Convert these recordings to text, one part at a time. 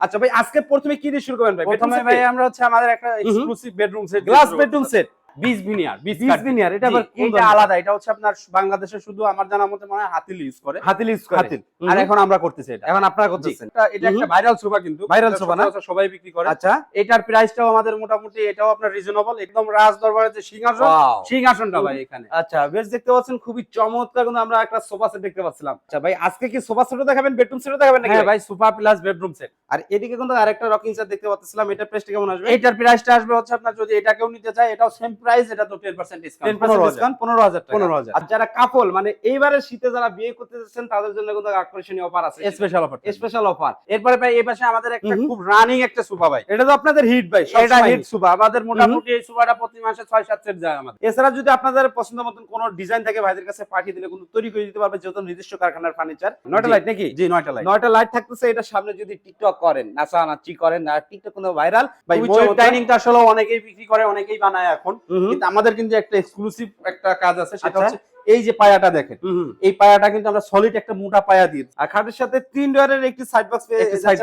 আচ্ছা ভাই আজকে প্রথমে কি দিয়ে শুরু করবেন ভাই? প্রথমে ভাই আমরা হচ্ছে আমাদের একটা exclusive bedroom set glass bedroom set বিশ ভিনিয়ার বিশ বিশ বিনিয়ার এটা আবার এটা আলাদা এটা হচ্ছে আপনার বাংলাদেশে শুধু আমার জানার মতে মনে হয় হাতিল ইউজ করে। হাতিল ইউজ করে। হাতিল আর এখন আমরা করতেছি এটা। এখন আপনারা করতেছেন। এটা- এটা একটা ভাইরাল সোফা কিন্তু। Viral এটা না? সবাই বিক্রি করে। আচ্ছা। এটার প্রাইসটাও আমাদের মোটামুটি এটাও আপনার রিজনেবল একদম রাজ দরবারের যে সিংহাসন সিংহাসনটা ভাই এখানে। আচ্ছা বেশ দেখতে পাচ্ছেন খুবই চমৎকার কিন্তু আমরা একটা সোফা সেট দেখতে পাচ্ছিলাম। আচ্ছা ভাই আজকে কি সোফা সেটও দেখাবেন বেডরুম সেটও দেখাবেন নাকি? হ্যাঁ ভাই সোফা প্লাস বেডরুম সেট আর এদিকে কিন্তু আরেকটা রকিং সেট দেখতে পাচ্ছিলাম এটার প্রাইসটা কেমন আসবে? এইটার প্রাইসটা আসবে হচ্ছে আপনার যদি এটাকেও নিতে চায় এটাও সেম প্রাইস এটা তো 10% ডিসকাউন্ট 10% ডিসকাউন্ট 15000 টাকা। 15000 আর যারা কাপল মানে এইবারে শীতে যারা বিয়ে করতে যাচ্ছেন তাদের জন্য কিন্তু আকর্ষণীয় অফার আছে। স্পেশাল অফার স্পেশাল অফার এরপরে ভাই এই পাশে আমাদের একটা খুব রানিং একটা সোফা ভাই। এটা তো আপনাদের হিট ভাই এটা হিট সোফা আমাদের মোটামুটি এই সোফাটা প্রতি মাসে ছয় সাত সেট যায় আমাদের। এছাড়া যদি আপনাদের পছন্দ মতন কোনো ডিজাইন থাকে ভাইদের কাছে পাঠিয়ে দিলে কিন্তু তৈরি করে দিতে পারবে যেহেতু নির্দিষ্ট কারখানার ফার্নিচার নয়টা লাইট নাকি? জি নয়টা লাইট নয়টা লাইট থাকতেছে এটা সামনে যদি টিকটক করেন নাচা নাচি করেন না টিকটক কিন্তু ভাইরাল ভাই ডাইনিংটা আসলে অনেকেই বিক্রি করে অনেকেই বানায় এখন। কিন্তু আমাদের কিন্তু একটা এক্সক্লুসিভ একটা কাজ আছে সেটা আচ্ছা। হচ্ছে এই যে পায়াটা দেখেন। এই পায়াটা কিন্তু আমরা সলিড একটা মোটা পায়া দিয়ে আর খাটের সাথে তিন ডোয়ারের একটি সাইড বক্স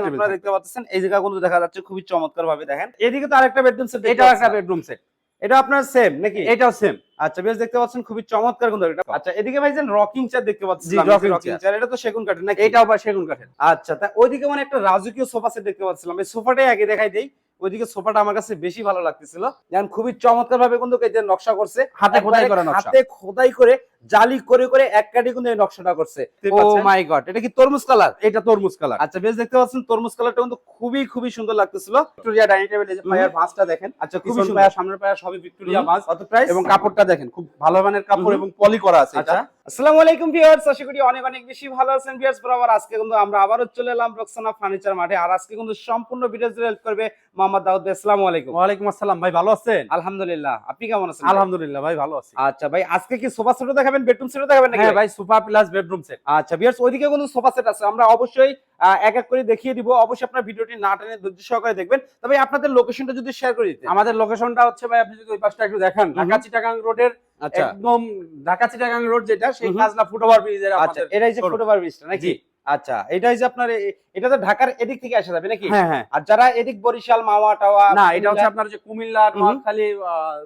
আপনারা দেখতে পাচ্ছেন। এই জায়গাগুলো দেখা যাচ্ছে খুবই চমৎকার ভাবে দেখেন। এদিকে তো আরেকটা বেডরুম সেট এটাও একটা বেডরুম সেট এটা আপনার সেম নাকি? এটাও সেম আচ্ছা বেশ দেখতে পাচ্ছেন খুবই চমৎকার কিন্তু এটা। আচ্ছা এদিকে ভাই রকিং চেয়ার দেখতে পাচ্ছেন জি, রকিং চেয়ার এটা তো সেগুন কাঠের নাকি? এটাও বা সেগুন কাঠের। আচ্ছা তা ওইদিকে মানে একটা রাজকীয় সোফা সেট দেখতে পাচ্ছিলাম। এই সোফাটাই আগে দেখাই দেই। ওইদিকে সোফাটা আমার কাছে বেশি ভালো লাগতেছিল। যেমন খুবই চমৎকার ভাবে কিন্তু এই যে নকশা করছে হাতে খোদাই করা নকশা। হাতে খোদাই করে জালি করে করে এক কাটি কিন্তু এই নকশাটা করছে। ও মাই গড এটা কি তরমুজ কালার? এটা তরমুজ কালার। আচ্ছা বেশ দেখতে পাচ্ছেন তরমুজ কালারটা কিন্তু খুবই খুবই সুন্দর লাগতেছিল। ভিক্টোরিয়া ডাইনিং টেবিল এই যে পায়ার ভাঁজটা দেখেন। আচ্ছা খুবই সুন্দর। পায়া সামনের পায়া সবই ভিক্টোরিয়া ভাঁজ। কত প্রাইস এবং কাপড়টা দেখেন খুব ভালো মানের কাপড় এবং পলি করা আছে আচ্ছা। এটা আসসালামু আলাইকুম ভিউয়ার্স আশা করি অনেক অনেক বেশি ভালো আছেন ভিউয়ার্স। বরাবর আজকে কিন্তু আমরা আবারও চলে এলাম রক্সানা ফার্নিচার মাঠে আর আজকে কিন্তু সম্পূর্ণ ভিডিও জুড়ে হেল্প করবে মোহাম্মদ দাউদ ভাই। আসসালামু আলাইকুম। আসসালাম ভাই ভালো আছেন? আলহামদুলিল্লাহ আপনি কেমন আছেন আলহামদুলিল্লাহ ভাই ভালো আছি। আচ্ছা ভাই আজকে কি সোফা সেটও দেখাবেন বেডরুম সেটও দেখাবেন নাকি? হ্যাঁ ভাই সোফা প্লাস বেডরুম সেট আচ্ছা ভিউয়ার্স ওইদিকে কিন্তু সোফা সেট আছে আমরা অবশ্যই এক এক করে দেখিয়ে দিব। অবশ্যই আপনার ভিডিওটি না টেনে ধৈর্য সহকারে দেখবেন। তবে আপনাদের লোকেশনটা যদি শেয়ার করে দিতে। আমাদের লোকেশনটা হচ্ছে ভাই আপনি যদি ওই পাশটা একটু দেখেন ঢাকা চিটাগাং রোডের আচ্ছা। একদম ঢাকা চিটাগাং রোড যেটা সেই। কাজলা ফুটওভার ব্রিজের আচ্ছা এটাই যে ফুটওভার ব্রিজটা নাকি? আচ্ছা এটাই যে আপনার এটা তো ঢাকার এদিক থেকে আসা যাবে নাকি? হ্যাঁ হ্যাঁ। আর যারা এদিক বরিশাল মাওয়া টাওয়া না এটা হচ্ছে আপনার যে কুমিল্লা নোয়াখালী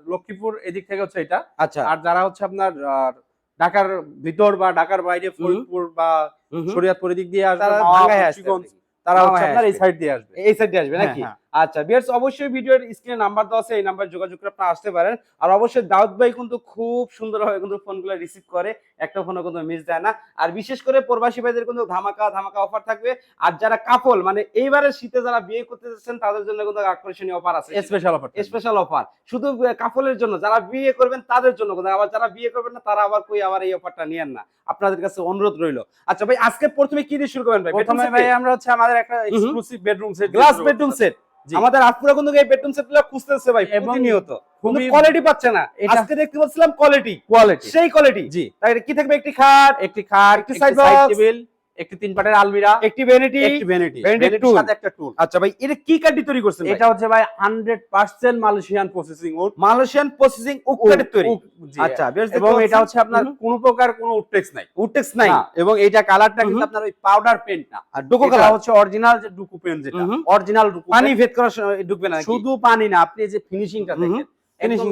লক্ষ্মীপুর এদিক থেকে হচ্ছে এটা। আচ্ছা। আর যারা হচ্ছে আপনার ঢাকার ভিতর বা ঢাকার বাইরে ফরিদপুর বা। শরীয়তপুর এদিক দিয়ে আসবে তারা হচ্ছে আপনার এই সাইড দিয়ে আসবে। এই সাইডে আসবে হ্যাঁ, নাকি। আচ্ছা বিয়ার্স অবশ্যই ভিডিওর স্ক্রিনে নাম্বার দেওয়া আছে এই নাম্বার যোগাযোগ করে আপনারা আসতে পারেন। আর অবশ্যই দাউদ ভাই কিন্তু খুব সুন্দরভাবে কিন্তু ফোনগুলো রিসিভ করে একটা ফোনও কিন্তু মিস দেয় না। আর বিশেষ করে প্রবাসী ভাইদের কিন্তু ধামাকা ধামাকা অফার থাকবে। আর যারা কাপল মানে এইবারে শীতে যারা বিয়ে করতে যাচ্ছেন তাদের জন্য কিন্তু আকর্ষণীয় অফার আছে। স্পেশাল অফার স্পেশাল অফার শুধু কাপলের জন্য যারা বিয়ে করবেন তাদের জন্য কিন্তু। আবার যারা বিয়ে করবেন না তারা আবার কই আবার এই অফারটা নিয়েন না। আপনাদের কাছে অনুরোধ রইল। আচ্ছা ভাই আজকে প্রথমে কি দিয়ে শুরু করবেন ভাই? প্রথমে ভাই আমরা হচ্ছে আমাদের একটা exclusive bedroom set glass bedroom set. আমাদের আফপুরা কিন্তু এই বেডরুম সেটগুলো খুঁজতেছে ভাই প্রতিনিয়ত। খুবই কোয়ালিটি পাচ্ছে না। আজকে দেখতে পাচ্ছিলাম কোয়ালিটি কোয়ালিটি সেই কোয়ালিটি জি। তাই কি থাকবে? একটি খাট একটি খাট একটি সাইড টেবিল একটি তিন পাটের আলমিরা একটি ভ্যানিটি একটি ভ্যানিটি ভ্যানিটির সাথে একটা টুল আচ্ছা ভাই এটা কি কাঠি তৈরি করছেন এটা হচ্ছে ভাই 100% Malaysian processing wood Malaysian processing wood কাঠের তৈরি। আচ্ছা এবং এটা হচ্ছে আপনার কোনো প্রকার কোনো উডটেক্স নাই। উডটেক্স নাই। এবং এইটা কালারটা কিন্তু আপনার ওই পাউডার পেন্ট না। আর ডোকো এটা কালার হচ্ছে অরিজিনাল যে ডুকু পেন্ট যেটা অরিজিনাল ডুকু পানি ভেদ সময় ঢুকবে না শুধু পানি না আপনি যে ফিনিশিংটা দেখেন।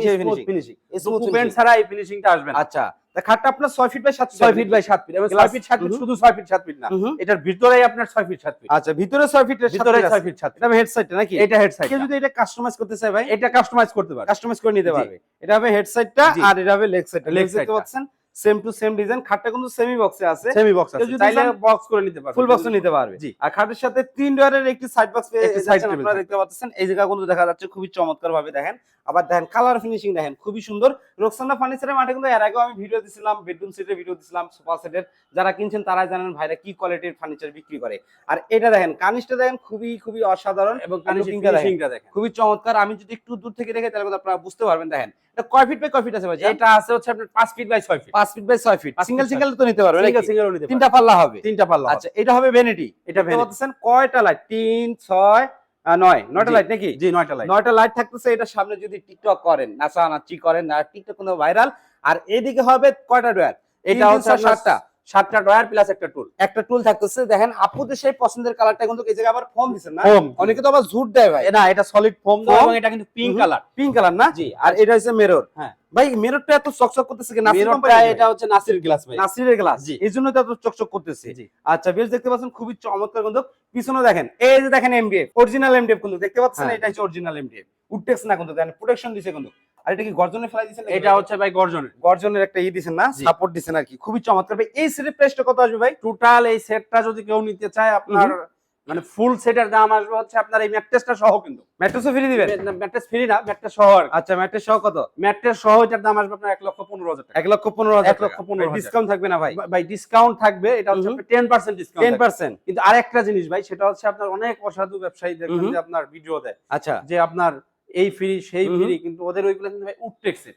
সেই ফিনিশিং Smooth পেন্ট ছাড়া এই ফিনিশিংটা আসবে না। আচ্ছা খাটটা আপনার 6 ফিট বাই 7 ছয় ফিট বাই সাত ফিট এবং Glass- ফিট সাত ফিট শুধু ছয় ফিট সাত ফিট না। এটার ভিতরেই আপনার ছয় ফিট সাত ফিট আচ্ছা ভিতরে 6 ফিটের ভিতরে ভিতরে ছয় ফিট এটা হেড নাকি? এটা হেড সাইড কেউ যদি এটা কাস্টমাইজ করতে চায় ভাই? এটা কাস্টমাইজ করতে পারে। কাস্টমাইজ করে নিতে। পারবে। এটা হবে হেড সাইডটা। আর এটা হবে লেগ সাইডটা লেগ দেখতে side পাচ্ছেন? সেম টু সেম ডিজাইন খাটটা কিন্তু সেমি বক্সে আছে। সেমি বক্স আছে। চাইলে বক্স করে নিতে পারবে। ফুল বক্স নিতে পারবে। জি। আর খাটের সাথে তিন ডোয়ারের একটি সাইড বক্স পেয়ে side আপনারা দেখতে পাচ্ছেন। এই জায়গাগুলো দেখা যাচ্ছে খুবই চমৎকার ভাবে দেখেন। আবার দেখেন কালার ফিনিশিং দেখেন খুবই সুন্দর। রোকসানা ফার্নিচারের মাঠে কিন্তু এর আগেও আমি ভিডিও দিছিলাম বেডরুম সেটের ভিডিও দিছিলাম সোফা সেটের যারা কিনছেন তারাই জানেন ভাইরা কি কোয়ালিটির ফার্নিচার বিক্রি করে। আর এটা দেখেন কানিসটা দেখেন খুবই খুবই অসাধারণ। এবং looking দেখেন। খুবই চমৎকার। আমি যদি একটু দূর থেকে দেখে তাহলে কিন্তু আপনারা বুঝতে পারবেন। দেখেন কয় ফিট বাই কয় ফিট আছে ভাই এটা আছে হচ্ছে আপনার 5 feet by 6 feet feet by feet single single তো নিতে পারবে সিঙ্গেল সিঙ্গেল নিতে তিনটা পাল্লা হবে। তিনটা পাল্লা আচ্ছা এটা হবে ভ্যানিটি এটা ভ্যানিটি বলতেছেন কয়টা লাইট তিন ছয় আহ, নয়। নয়টা লাইট নাকি? জি নয়টা লাইট নয়টা লাইট থাকতেছে এটা সামনে যদি টিকটক করেন নাচা নাচি করেন না টিকটক কোনো ভাইরাল আর এদিকে হবে কয়টা ডোয়ার এটা হচ্ছে সাতটা সাতটা ড্রয়ার প্লাস একটা টুল একটা টুল থাকতেছে দেখেন আপুদের সেই পছন্দের কালারটা কিন্তু এই জায়গায় আবার ফোম দিচ্ছেন না? অনেকে তো আবার ঝুট দেয় ভাই। না এটা সলিড ফোম Foam? এবং এটা কিন্তু পিঙ্ক কালার পিঙ্ক কালার না? জি আর এটা হচ্ছে মেরর হ্যাঁ। ভাই মেররটা এত চকচক করতেছে কি? নাসির কোম্পানির এটা হচ্ছে নাসির গ্লাস ভাই। নাসিরের গ্লাস জি। এই জন্য তো এত চকচক করতেছে। আচ্ছা বেশ দেখতে পাচ্ছেন খুবই চমৎকার কিন্তু পিছনে দেখেন এই যে দেখেন এমডিএফ অরিজিনাল এমডিএফ কিন্তু। দেখতে পাচ্ছেন হ্যাঁ। এটা হচ্ছে অরিজিনাল এমডিএফ উডটেক্স না কিন্তু দেখেন প্রোটেকশন দিছে কিন্তু। আর এটা কি গর্জনে ফেলাই দিছেন এটা হচ্ছে ভাই গর্জনের গর্জনের একটা ই দিছেন না? সাপোর্ট দিছেন আর কি। খুবই চমৎকার। ভাই এই সেটের প্রাইসটা কত আসবে ভাই? টোটাল এই সেটটা যদি কেউ নিতে চায় আপনার মানে ফুল সেটের দাম আসবে হচ্ছে আপনার এই ম্যাট্রেসটা সহ কিন্তু। ম্যাট্রেসও ফ্রি দিবেন? ম্যাট্রেস ফ্রি না ম্যাট্রেস সহ আচ্ছা ম্যাট্রেস সহ কত? ম্যাট্রেস সহ এটার দাম আসবে আপনার এক লক্ষ পনেরো হাজার এক লক্ষ পনেরো হাজার এক লক্ষ পনেরো ডিসকাউন্ট থাকবে না ভাই? ভাই ডিসকাউন্ট থাকবে এটা হচ্ছে টেন পার্সেন্ট টেন পার্সেন্ট কিন্তু আরেকটা জিনিস ভাই সেটা হচ্ছে আপনার অনেক অসাধু ব্যবসায়ী দেখবেন যে আপনার ভিডিও দেয়। আচ্ছা। যে আপনার এই ফ্রি সেই ফ্রি কিন্তু ওদের ওইগুলো কিন্তু ভাই উঠটেক্সে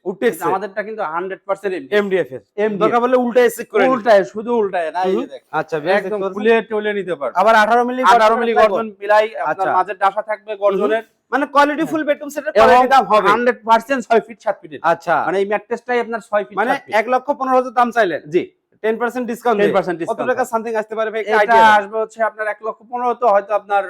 আমাদেরটা কিন্তু হান্ড্রেড পার্সেন্ট এমডিএফ এর। MDF দরকার বলে উল্টা এসে করে। উল্টায় শুধু উল্টায় না এই। দেখ, আচ্ছা একদম। খুলে টলে নিতে পারবে আবার 18 মিলি আঠারো মিলি গর্জন মিলাই আপনার আচ্ছা। মাঝের ডাসা থাকবে গর্জনের। মানে কোয়ালিটি ফুল বেডরুম সেটের কোয়ালিটি দাম হবে। হান্ড্রেড পার্সেন্ট ছয় ফিট সাত ফিটের আচ্ছা। মানে এই ম্যাট্রেসটাই আপনার ছয় ফিট মানে এক লক্ষ পনেরো হাজার দাম চাইলেন। জি। Ten percent discount ten percent কত টাকা সামথিং আসতে পারে ভাই? এটা আসবে হচ্ছে আপনার এক লক্ষ পনেরো তো হয়তো আপনার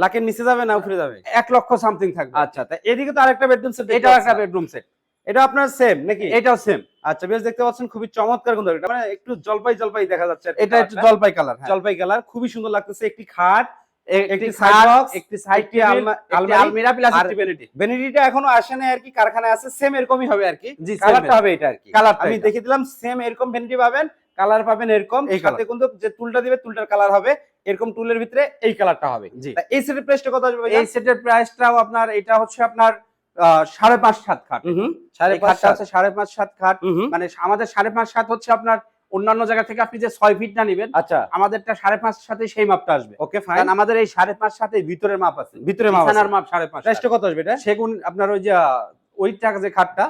লাখের নিচে যাবে না উপরে যাবে? এক লক্ষ সামথিং থাকবে। আচ্ছা তা এদিকে তো আরেকটা বেডরুম সেট এটাও একটা বেডরুম সেট এটা আপনার সেম নাকি? এটাও সেম আচ্ছা বেশ দেখতে পাচ্ছেন খুবই চমৎকার কিন্তু এটা মানে একটু জলপাই জলপাই দেখা যাচ্ছে এটা একটু জলপাই কালার জলপাই কালার খুবই সুন্দর লাগতেছে। একটি খাট একটি সাইড একটি আলমারি, প্লাস এখনও আসে না আর কি কারখানায় আছে সেম এরকমই হবে আর কি। কালারটা হবে এটা আর কি। কালারটা আমি এটা। দেখে দিলাম সেম এরকম ভ্যানিটি পাবেন। কালার পাবেন এরকম এই সাথে কিন্তু যে টুলটা দিবে টুলটার কালার হবে এরকম টুলের ভিতরে এই কালারটা হবে। এই সেটের প্রাইসটা কত আসবে এই সেটের প্রাইসটাও আপনার এটা হচ্ছে আপনার সাড়ে পাঁচ সাত খাট। সাড়ে পাঁচ হচ্ছে সাড়ে পাঁচ সাত খাট। মানে আমাদের সাড়ে পাঁচ সাত হচ্ছে আপনার অন্যান্য জায়গা থেকে আপনি যে ছয় ফিট না নেবেন আচ্ছা। আমাদেরটা সাড়ে পাঁচ সাথে সেই মাপটা আসবে। ওকে ফাইন আমাদের এই সাড়ে পাঁচ সাথে ভিতরের মাপ আছে। ভিতরে মাপ বিছানার মাপ সাড়ে পাঁচ প্রাইসটা কত আসবে এটা? সেগুন আপনার ওই যে ওই টাকা যে খাটটা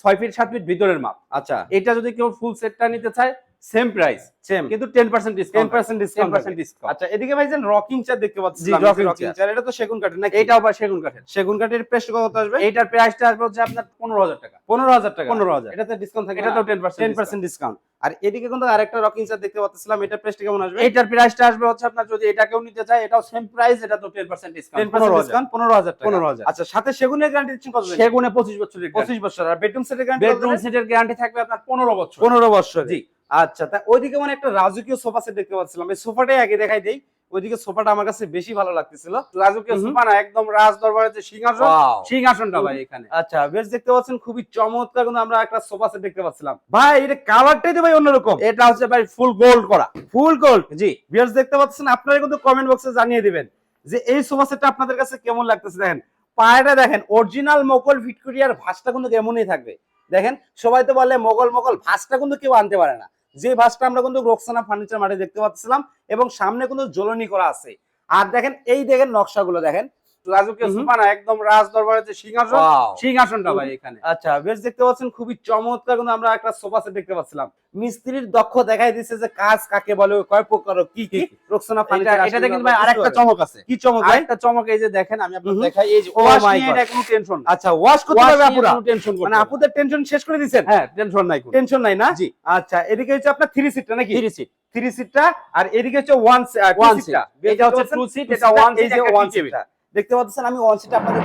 ছয় ফিট সাত ফিট ভিতরের মাপ। আচ্ছা। এটা যদি কেউ ফুল সেটটা নিতে চায় সেম প্রাইস সেম কিন্তু ten percent ten discount percent ten discount percent discount আচ্ছা এদিকে ভাই যেন রকিং চেয়ার দেখতে পাচ্ছি জি, রকিং চেয়ার এটা তো সেগুন কাঠের নাকি? এটা বা সেগুন কাঠের। সেগুন কাঠের প্রাইস কত আসবে? এটার প্রাইসটা আসবে হচ্ছে আপনার পনেরো হাজার টাকা। পনেরো হাজার টাকা। পনেরো হাজার। এটাতে ডিসকাউন্ট থাকে এটা তো ten percent ten percent discount আর এদিকে কিন্তু আরেকটা রকিং চার দেখতে পাচ্ছিলাম এটার প্রাইসটা কেমন আসবে? এটার প্রাইসটা আসবে হচ্ছে আপনার যদি এটা কেউ নিতে চায় এটাও সেম প্রাইস এটা তো ten percent ten discount percent discount পনেরো হাজার টাকা। পনেরো হাজার। আচ্ছা সাথে সেগুনের গ্যারান্টি দিচ্ছেন কত সেগুনে পঁচিশ বছরের পঁচিশ বছর। আর বেডরুম সেটের গ্যারান্টি বেডরুম সেটের গ্যারান্টি থাকবে আপনার পনেরো বছর। পনেরো বছর জি। আচ্ছা তা ওইদিকে মানে একটা রাজকীয় সোফা সেট দেখতে পাচ্ছিলাম। এই সোফাটাই আগে দেখাই দেই। ওইদিকে সোফাটা আমার কাছে বেশি ভালো লাগতেছিল। রাজকীয় সোফা না একদম রাজ দরবারের যে সিংহাসন সিংহাসনটা ভাই এখানে। আচ্ছা বেশ দেখতে পাচ্ছেন খুবই চমৎকার কিন্তু আমরা একটা সোফা সেট দেখতে পাচ্ছিলাম। ভাই এটা কালারটাই তো ভাই অন্যরকম। এটা হচ্ছে ভাই ফুল গোল্ড করা। ফুল গোল্ড? জি। ভিউয়ার্স দেখতে পাচ্ছেন আপনারা কিন্তু কমেন্ট বক্সে জানিয়ে দিবেন যে এই সোফা সেটটা আপনাদের কাছে কেমন লাগতেছে। দেখেন পায়টা দেখেন অরিজিনাল মোগল ভিক্টোরিয়ার ভাসটা কিন্তু কেমনই থাকবে। দেখেন সবাই তো বলে মোগল মোগল ভাসটা কিন্তু কেউ আনতে পারে না। যে ভাসটা আমরা কিন্তু রোকসানা ফার্নিচার মাঠে দেখতে পাচ্ছিলাম, এবং সামনে কিন্তু জ্বলনি করা আছে। আর দেখেন, এই দেখেন নকশাগুলো দেখেন। রাজকীয় হুম। সোফা না একদম রাজ দরবারের যে সিংহাসন সিংহাসনটা ভাই এখানে। আচ্ছা বেশ দেখতে পাচ্ছেন খুবই চমৎকার কিন্তু আমরা একটা সোফা সেট দেখতে পাচ্ছিলাম। মিস্ত্রির দক্ষ দেখাই দিচ্ছে যে কাজ কাকে বলে কয় প্রকার কি কি? রোকসানা ফার্নিচার এটাতে কিন্তু ভাই আরেকটা চমক আছে। কি চমক ভাই? আরেকটা চমক এই যে দেখেন আমি দেখাই এই যে Oh ওয়াশ নিয়ে এটা কোনো টেনশন আচ্ছা ওয়াশ করতে হবে আপুরা। টেনশন মানে আপুদের টেনশন শেষ করে দিচ্ছেন হ্যাঁ টেনশন নাই কোনো। টেনশন নাই না? জি। আচ্ছা এদিকে হচ্ছে আপনার থ্রি সিটটা নাকি? থ্রি সিট থ্রি সিটটা আর এদিকে হচ্ছে ওয়ান ওয়ান সিট সিট এটা হচ্ছে টু সিট এটা one seat one one seat সিটটা দেখতে পাচ্ছেন, আমি ওয়ান সিট আপনাদের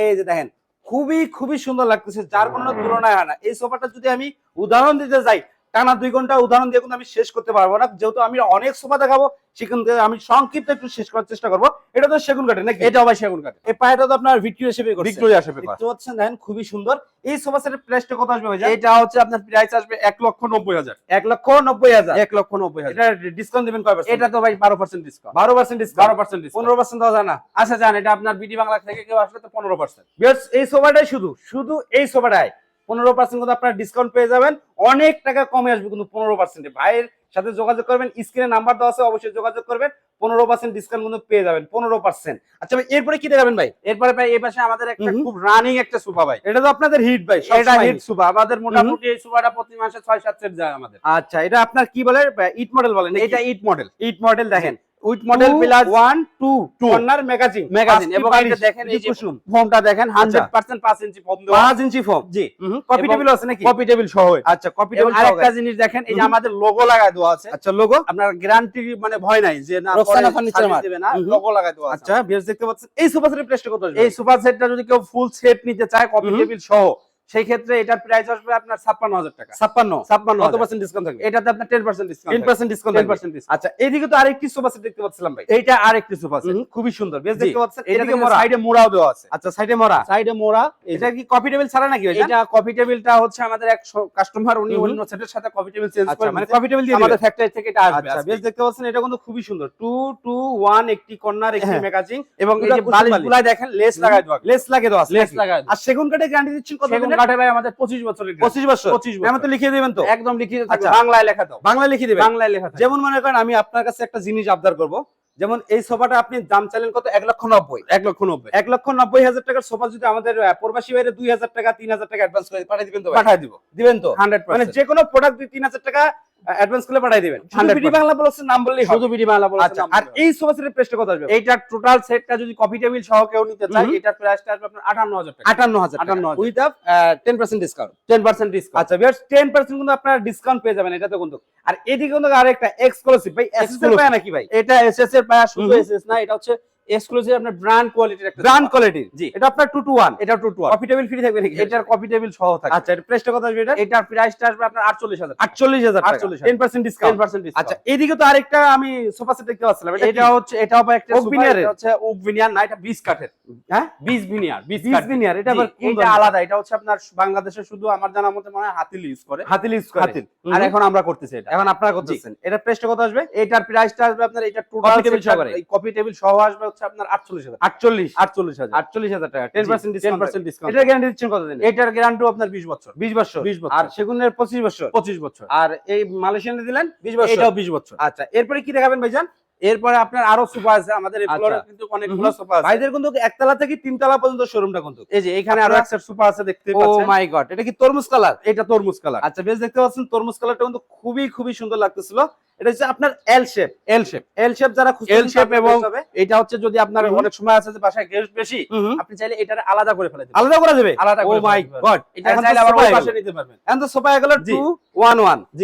এই যে দেখেন, খুবই খুবই সুন্দর লাগতেছে, যার কোনো তুলনায় হয় না। এই সোফাটা যদি আমি উদাহরণ দিতে যাই টানা দুই ঘণ্টা উদাহরণ দিয়ে কিন্তু আমি শেষ করতে পারব না। যেহেতু আমি অনেক সোফা দেখাবো সেখান থেকে আমি সংক্ষিপ্ত একটু শেষ করার চেষ্টা করব। এটা তো সেগুন কাঠে নাকি? এটা ভাই সেগুন কাঠে এই পায়টা তো আপনার ভিক্টোরিয়া শেপে করছে। ভিক্টোরিয়া শেপে দেখতে পাচ্ছেন দেখেন খুবই সুন্দর। এই সোফা সেটের প্রাইসটা কত আসবে ভাই এটা হচ্ছে আপনার প্রাইস আসবে এক লক্ষ নব্বই হাজার। এক লক্ষ নব্বই হাজার। এক লক্ষ নব্বই হাজার। এটা ডিসকাউন্ট দিবেন কয় এটা তো ভাই বারো পার্সেন্ট ডিসকাউন্ট বারো পার্সেন্ট ডিসকাউন্ট বারো পার্সেন্ট পনেরো পার্সেন্ট দেওয়া যায় না। আচ্ছা জান এটা আপনার বিডি বাংলা থেকে কেউ আসলে তো পনেরো পার্সেন্ট Viewers, এই সোফাটাই শুধু। শুধু এই সোফাটাই। পনেরো পার্সেন্ট কিন্তু আপনার ডিসকাউন্ট পেয়ে যাবেন। অনেক টাকা কমে আসবে কিন্তু পনেরো পার্সেন্টে ভাইয়ের সাথে যোগাযোগ করবেন স্ক্রিনে নাম্বার দেওয়া আছে অবশ্যই যোগাযোগ করবেন। পনেরো পার্সেন্ট ডিসকাউন্ট কিন্তু পেয়ে যাবেন পনেরো পার্সেন্ট আচ্ছা ভাই এরপরে কি দেখাবেন ভাই? এরপরে ভাই এই পাশে আমাদের একটা খুব রানিং একটা সুপা ভাই। এটা তো আপনাদের হিট ভাই এটা হিট। সুপা আমাদের মোটামুটি এই সুপাটা প্রতি মাসে ছয় সাত সেট যায় আমাদের। আচ্ছা এটা আপনার কি বলে? ইট মডেল বলেন এটা ইট মডেল ইট মডেল দেখেন। With model plus one two Two. Corner magazine magazine এবং দেখেন এই যে ফোমটা দেখেন 100% 5 ইঞ্চি ফোম দেওয়া। পাঁচ ইঞ্চি ফোম জি। কপি টেবিল আছে নাকি? কপি টেবিল সহ। আচ্ছা কপি টেবিল আরেকটা জিনিস দেখেন এই যে আমাদের লোগো লাগায় দেওয়া আছে। আচ্ছা লোগো আপনার গ্যারান্টি মানে ভয় নাই যে না রোকসানা মার্ট। দিবে না লোগো লাগায় দেওয়া আছে। আচ্ছা বেশ দেখতে পাচ্ছেন এই সোফা সেটের প্রাইসটা কত আসবে এই সুপার সেটটা যদি কেউ ফুল সেট নিতে চায় কপি টেবিল সহ। সেই ক্ষেত্রে এটার প্রাইস আসবে আপনার 56000 টাকা। 56 ছাপ্পান্ন কত পার্সেন্ট ডিসকাউন্ট থাকবে? এটাতে আপনার 10% ডিসকাউন্ট 10% ডিসকাউন্ট 10% ডিসকাউন্ট আচ্ছা এইদিকে তো আরেকটি সোফা সেট দেখতে পাচ্ছিলাম ভাই। এইটা আরেকটি সুপার সেট খুবই সুন্দর। বেশ দেখতে পাচ্ছেন এটা এদিকে মোড়া। সাইডে মোড়াও দেওয়া আছে। আচ্ছা সাইডে মোড়া। সাইডে মোড়া এটা কি কপি টেবিল ছাড়া নাকি ভাই এটা? কপি টেবিলটা হচ্ছে আমাদের এক কাস্টমার উনি অন্য সেটের সাথে কপি টেবিল চেঞ্জ করে মানে কপি টেবিল দিয়ে আমাদের ফ্যাক্টরি থেকে এটা আসবে আচ্ছা বেশ দেখতে পাচ্ছেন এটা কিন্তু খুবই সুন্দর। টু টু ওয়ান একটি কর্নার একটি। ম্যাগাজিন এবং এই যে বালিশ। গুলাই দেখেন লেস লাগায় দেওয়া লেস লাগে দেওয়া আছে লেস? লাগায় আর সেগুন কাঠে গ্যারান্টি দিচ্ছেন কত? দিনের? কাঠে ভাই আমাদের 25 বছরের 25 বছর? 25 বছর। তো লিখিয়ে দিবেন তো? একদম লিখিয়ে আচ্ছা। বাংলায় লেখা দাও। বাংলায় লিখিয়ে দিবেন? বাংলায় লেখা যেমন মনে করেন আমি আপনার কাছে একটা জিনিস আবদার করব। যেমন এই সোফাটা আপনি দাম চাইলেন কত? এক লক্ষ নব্বই। এক লক্ষ 90 এক লক্ষ নব্বই হাজার টাকার সোফা যদি আমাদের প্রবাসী বাইরে দুই হাজার টাকা তিন হাজার টাকা অ্যাডভান্স করে পাঠিয়ে দিবেন তো পাঠিয়ে দিব। দিবেন তো? 100% মানে যে কোনো প্রোডাক্ট তিন হাজার টাকা অ্যাডভান্স করে পাঠিয়ে দিবেন। 100% বিডি বাংলা বলছেন নাম বললেই শুধু বিডি বাংলা বলেছে আচ্ছা আর এই সোফা সেটের প্রাইসটা কত আসবে? এইটার টোটাল সেটটা যদি কপি টেবিল সহ কেউ নিতে চায়। এটার প্রাইসটা আসবে আপনার 58000 টাকা। আটান্ন হাজার 58,000 with up ten percent discount 10% discount আচ্ছা টেন পার্সেন্ট কিন্তু আপনারা ডিসকাউন্ট পেয়ে যাবেন এটা তো কিন্তু। আর এদিকে কিন্তু আরেকটা এক্সক্লুসিভ ভাই এক্সক্লুসিভ Exclusive। পায় নাকি ভাই? এটা এসএস এর পায়া শুধু। এসএস না এটা হচ্ছে এক্সক্লুসিভ আপনার ব্র্যান্ড কোয়ালিটির একটা ব্র্যান্ড কোয়ালিটির জি। এটা আপনার টু টু ওয়ান এটা two two copy table free থাকবে নাকি? এটার টেবিল সহ থাকে আচ্ছা এর প্রাইসটা কত আসবে এটা? এটার প্রাইসটা আসবে আপনার 48000 আটচল্লিশ হাজার 48,000 টেন পার্সেন্ট ডিসকাউন্ট 10% ডিসকাউন্ট আচ্ছা এদিকে তো আরেকটা আমি সোফা সেট দেখতে পাচ্ছিলাম এটা এটা হচ্ছে এটাও বা একটা ভিনিয়ারের? এটা হচ্ছে ওক ভিনিয়ার না এটা বিস কাঠের হ্যাঁ? বিস ভিনিয়ার বিস বিশ বিনিয়ার এটা আবার এটা আলাদা এটা হচ্ছে আপনার বাংলাদেশে শুধু আমার জানার মতে মনে হয় হাতিল ইউজ করে। হাতিল ইউজ করে। হাতিল। আর এখন আমরা করতেছি এটা। এখন আপনারা করতেছেন। এটা প্রাইসটা কত আসবে? এটার প্রাইসটা আসবে আপনার এটা টোটাল টেবিল সহ আসবে হচ্ছে আপনার 48000 আটচল্লিশ। 48000 আটচল্লিশ হাজার টাকা। Ten percent ten percent discount এটার গ্যারান্টি দিচ্ছেন এটার আপনার 20 বছর। বিশ বছর। 20 বছর। আর সেগুনের পঁচিশ বছর? 25 বছর। আর এই মালয়েশিয়ানে দিলেন বিশ বছর? এটাও 20 বছর। আচ্ছা এরপরে কি দেখাবেন ভাইজান? এরপরে আপনার আরও সোফা আছে আমাদের এই আচ্ছা। ফ্লোরে কিন্তু অনেকগুলো সোফা আছে। ভাইদের কিন্তু একতলা থেকে তিনতলা পর্যন্ত শোরুমটা কিন্তু। এই যে এখানে আরও একটা সোফা আছে দেখতে ও মাই গড এটা কি তরমুজ কালার? এটা তরমুজ কালার। আচ্ছা বেশ দেখতে পাচ্ছেন তরমুজ কালারটা কিন্তু খুবই খুবই সুন্দর লাগতেছিল। এটা হচ্ছে আপনার L shape L shape L shape যারা L shape এবং- এটা হচ্ছে যদি আপনার অনেক সময় আছে যে বাসায় গেস্ট বেশি আপনি চাইলে এটার আলাদা করে ফেলে আলাদা করা যাবে আলাদা ও মাই গড এটা চাইলে আবার ওই পাশে নিতে পারবেন। এখন তো সোফা গেল জি।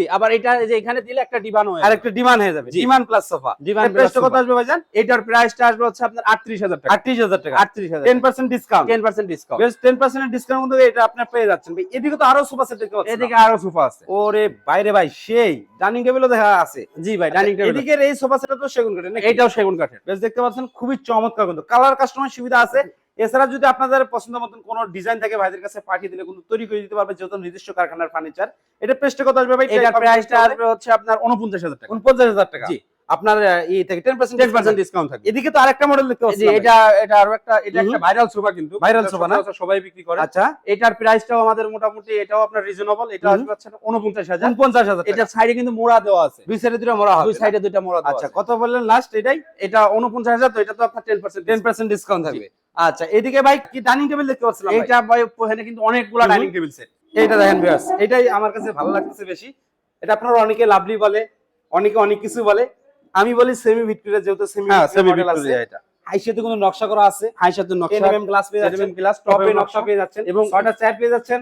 আবার এটা যে এখানে দিলে একটা ডিবানো আর একটা ডিমান্ড হয়ে যাবে। প্লাস সোফা প্রাইসটা কত আসবে ভাইজান? এটার প্রাইসটা আসবে হচ্ছে আপনার 38000 টাকা। আটত্রিশ হাজার টাকা। 38000 টেন পার্সেন্ট ডিসকাউন্ট 10% ডিসকাউন্ট বেশ টেন পার্সেন্ট ডিসকাউন্ট কিন্তু এটা আপনার পেয়ে যাচ্ছেন। ভাই এদিকে তো আরও সোফা সেট দেখতে পাচ্ছেন। এদিকে আরও সোফা আছে। ওরে বাইরে ভাই সেই ডাইনিং টেবিলও দেখা আছে। জি ভাই ডাইনিং টেবিল এদিকের এই সোফা সেটটা তো সেগুন কাঠের নাকি? এটাও সেগুন কাঠের। বেশ দেখতে পাচ্ছেন খুবই চমৎকার কিন্তু। কালার কাস্টমার সুবিধা আছে। এছাড়া যদি আপনাদের পছন্দ মতন কোনো ডিজাইন থাকে ভাইদের কাছে পাঠিয়ে দিলে কিন্তু তৈরি করে দিতে পারবে যেহেতু নিজস্ব কারখানার ফার্নিচার এটা প্রেস্টে কত আসবে ভাই? এটা প্রাইসটা আসবে হচ্ছে আপনার 49000 টাকা। উনপঞ্চাশ হাজার টাকা। জি। আপনার ই থেকে টেন পার্সেন্ট 10% ডিসকাউন্ট থাকবে। এদিকে তো আরেকটা মডেল দেখতে পাচ্ছি এটা এটা আরও একটা এটা একটা ভাইরাল সোফা কিন্তু। এটা sofa না? সবাই বিক্রি করে। আচ্ছা। এটার প্রাইসটাও আমাদের মোটামুটি এটাও আপনার রিজনেবল এটা। আসবে হচ্ছে 49000 উনপঞ্চাশ হাজার এটা সাইডে কিন্তু মোড়া দেওয়া আছে। দুই সাইডে দুটো হবে দুই সাইডে দুইটা মোড়া দেওয়া আচ্ছা কত বললেন লাস্ট এটাই? এটা 49000 তো এটা তো আপনার 10% টেন পার্সেন্ট ডিসকাউন্ট থাকবে। আচ্ছা এদিকে ভাই কি ডাইনিং টেবিল দেখতে পাচ্ছিলাম? এইটা ভাই এখানে কিন্তু অনেকগুলা ডাইনিং টেবিল সেট এইটা দেখেন ভিউয়ার্স এটাই আমার কাছে ভালো লাগতেছে বেশি। এটা আপনারা অনেকে লাভলি বলে অনেকে অনেক কিছু বলে। আমি বলি সেমি ভিক্টোরিয়া যেহেতু সেমি হ্যাঁ সেমি ভিক্টোরিয়া এটা। কোনো নকশা করা আছে? নকশা 10 গ্লাস পেয়ে যাচ্ছেন। গ্লাস টপে নকশা পেয়ে যাচ্ছেন। এবং ছয়টা পেয়ে যাচ্ছেন।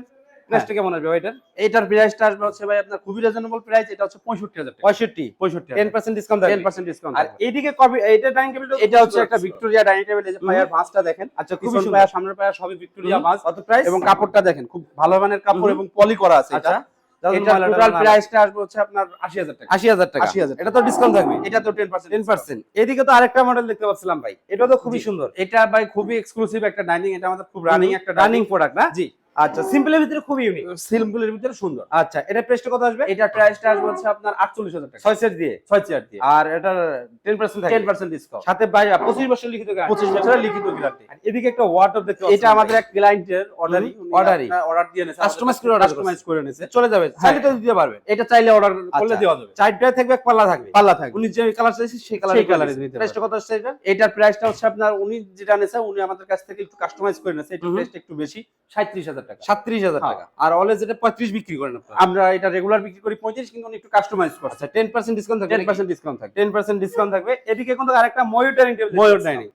প্রাইসটা কেমন আসবে এটার? এটার প্রাইসটা আসবে হচ্ছে ভাই আপনার খুবই রিজনেবল প্রাইস এটা হচ্ছে 65000 টাকা। 65 65 টেন পার্সেন্ট ডিসকাউন্ট থাকবে। 10% ডিসকাউন্ট আর এইদিকে কপি এইটা ডাইনিং টেবিল এটা হচ্ছে একটা ভিক্টোরিয়া ডাইনিং টেবিল এই যে পায়ার ভাঁজটা দেখেন। আচ্ছা খুবই সুন্দর। পায়া সামনের পায়া সবই ভিক্টোরিয়া ভাঁজ। কত প্রাইস এবং কাপড়টা দেখেন খুব ভালো মানের কাপড় এবং পলি করা আছে আচ্ছা। এটা এটা টোটাল প্রাইসটা আসবে হচ্ছে আপনার 80000 টাকা। আশি হাজার টাকা। 80,000 এটা তো ডিসকাউন্ট থাকবে। এটা তো 10% টেন পার্সেন্ট এদিকে তো আরেকটা মডেল দেখতে পাচ্ছিলাম ভাই। এটা তো খুবই সুন্দর। এটা ভাই খুবই এক্সক্লুসিভ একটা ডাইনিং এটা আমাদের খুব রানিং একটা ডাইনিং প্রোডাক্ট না? জি। আচ্ছা সিম্পলের ভিতরে খুবই ইউনিক সিম্পলের ভিতরে সুন্দর। আচ্ছা এটা প্রাইসটা কত আসবে? এটার প্রাইসটা আসবে হচ্ছে আপনার 48000 টাকা। ছয় সেট দিয়ে? ছয় চেয়ার দিয়ে। আর টেন পার্সেন্ট থাকে? 10% ডিসকাউন্ট সাথে বাইরে পঁচিশ বছর লিখিত guarantee। 25 বছরের লিখিত গ্যারান্টি আর এদিকে একটা ওয়াটার দেখতে এটা আমাদের এক ক্লায়েন্টের অর্ডারই order-ই। অর্ডার দিয়ে নেছে Customize করে order কাস্টমাইজ করে নেছে চলে যাবে। হ্যাঁ। চাইলে তো দিতে পারবে। এটা চাইলে অর্ডার করলে আচ্ছা। দেওয়া যাবে। চারটায় থাকবে এক পাল্লা থাকবে। পাল্লা থাকবে। উনি যে কালার চাইছে সেই কালার সেই প্রাইসটা কত আসছে এটা? এটার প্রাইসটা হচ্ছে আপনার উনি যেটা নেছে উনি আমাদের কাছ থেকে একটু কাস্টমাইজ করে নেছে হুম। প্রাইসটা একটু বেশি 37000 হাজার টাকা। সাত্রিশ হাজার হ্যাঁ। টাকা। আর অলওয়েজ এটা পঁয়ত্রিশ বিক্রি করেন আমরা এটা রেগুলার বিক্রি করি পঁয়ত্রিশ কিন্তু একটু কাস্টমাইজ করছে। আচ্ছা টেন পার্সেন্ট ডিসকাউন্ট থাকবে টেন পার্সেন্ট ডিসকাউন্ট থাকে টেন পার্সেন্ট ডিসকাউন্ট থাকবে। এদিকে কিন্তু আরেকটা ময়ূর ডাইনিং টেবিল ময়ূর ডাইনিং।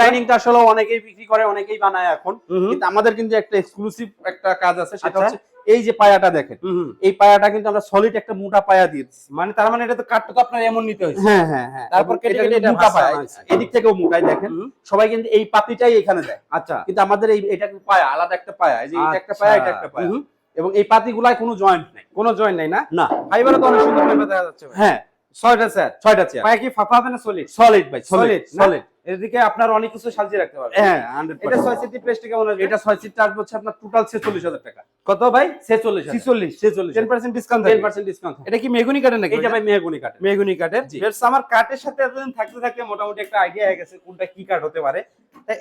ডাইনিংটা আসলে অনেকেই বিক্রি করে অনেকেই বানায় এখন। কিন্তু আমাদের কিন্তু একটা এক্সক্লুসিভ একটা কাজ আছে সেটা আচ্ছা। হচ্ছে এই যে পায়াটা দেখেন এই পায়াটা কিন্তু আমরা সলিড একটা মোটা পায়া দিয়েছি। মানে তার মানে এটা তো কাঠটা তো আপনার এমন নিতে হয়েছে। হ্যাঁ হ্যাঁ হ্যাঁ। তারপর কেটে কেটে এটা মোটা পায়া। এদিক থেকেও মোটাই দেখেন। সবাই কিন্তু এই পাতিটাই এখানে দেয়। আচ্ছা। কিন্তু আমাদের এই এটা পায়া আলাদা একটা পায়া। এই যে এটা একটা পায়া এটা একটা পায়া। হুম। এবং এই পাতিগুলায় কোনো জয়েন্ট নাই। কোনো জয়েন্ট নাই না? না। ফাইবারও তো অনেক সুন্দর ফাইবার দেখা যাচ্ছে। ভাই। হ্যাঁ। ছয়টা স্যার ছয়টা চেয়ার পায়ে কি ফাঁপা হবে না সলিড সলিড ভাই সলিড সলিড এদিকে আপনার অনেক কিছু সাজিয়ে রাখতে পারবেন। হ্যাঁ 100% এটা ছয় সিটি প্রেসটা কেমন আসবে এটা ছয় সিটটা আসবে হচ্ছে আপনার টোটাল ছেচল্লিশ হাজার টাকা। কত ভাই? ছেচল্লিশ ছিচল্লিশ। ছেচল্লিশ ten percent discount ten percent discount এটা কি মেগুনি কাঠের নাকি? এইটা ভাই মেহগুনি কাঠের। মেগুনি কাঠের। আমার কাঠের সাথে এতদিন থাকতে থাকতে মোটামুটি একটা আইডিয়া হয়ে গেছে কোনটা কি কাঠ হতে পারে।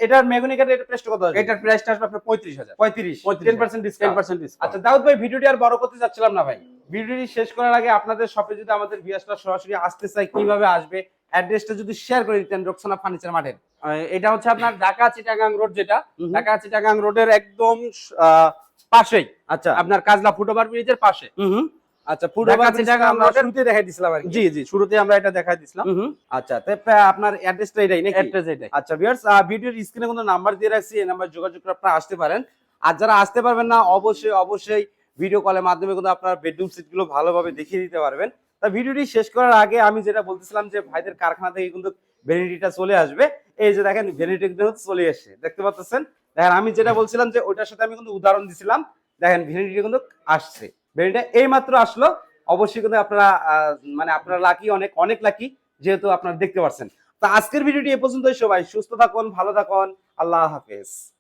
এটার মেগুনি কাঠের এটা কত আছে এটার প্রাইসটা আসবে আপনার পঁয়ত্রিশ হাজার। পঁয়ত্রিশ। Ten percent discount percent discount আচ্ছা দাউদ ভাই ভিডিওটি আর বড় করতে যাচ্ছিলাম না ভাই। ভিডিওটি শেষ করার আগে আপনাদের শপে যদি আমাদের ভিউয়ার্সরা সরাসরি আসতে চায় কীভাবে আসবে অ্যাড্রেসটা যদি শেয়ার করে দিতেন রোকসানা ফার্নিচার মাঠের এটা হচ্ছে আপনার ঢাকা চিটাগাং রোড যেটা। ঢাকা চিটাগাং রোডের একদম পাশেই। আচ্ছা। আপনার কাজলা ফুটওভার ব্রিজের পাশে। আচ্ছা বাংলাদেশটা চিটাগাং আমরা রোডের- শুরুতে দেখাই দিছিলাম আর জি জি শুরুতে আমরা এটা দেখাই দিছিলাম। আচ্ছা আপনার অ্যাড্রেসটা এটাই নাকি? অ্যাড্রেস এটাই। আচ্ছা ভিউয়ার্স ভিডিওর স্ক্রিনে কিন্তু নাম্বার দিয়ে রাখছি এই নাম্বার যোগাযোগ করে আপনারা আসতে পারেন। আর যারা আসতে পারবেন না অবশ্যই অবশ্যই ভিডিও কলের মাধ্যমে কিন্তু আপনার বেডরুম সিটগুলো ভালোভাবে দেখিয়ে দিতে পারবেন। তা ভিডিওটি শেষ করার আগে আমি যেটা বলতেছিলাম যে ভাইদের কারখানা থেকে কিন্তু ভ্যানিটিটা চলে আসবে। এই যে দেখেন ভ্যানিটি কিন্তু চলে এসে দেখতে পাচ্ছেন? দেখেন আমি যেটা বলছিলাম যে ওইটার সাথে আমি কিন্তু উদাহরণ দিছিলাম। দেখেন ভ্যানিটি কিন্তু আসছে। ভ্যানিটিটা এই মাত্র আসলো। অবশ্যই কিন্তু আপনারা মানে আপনারা লাকি অনেক অনেক লাকি যেহেতু আপনারা দেখতে পাচ্ছেন তো আজকের ভিডিওটি এ পর্যন্তই সবাই সুস্থ থাকুন, ভালো থাকুন, আল্লাহ হাফেজ।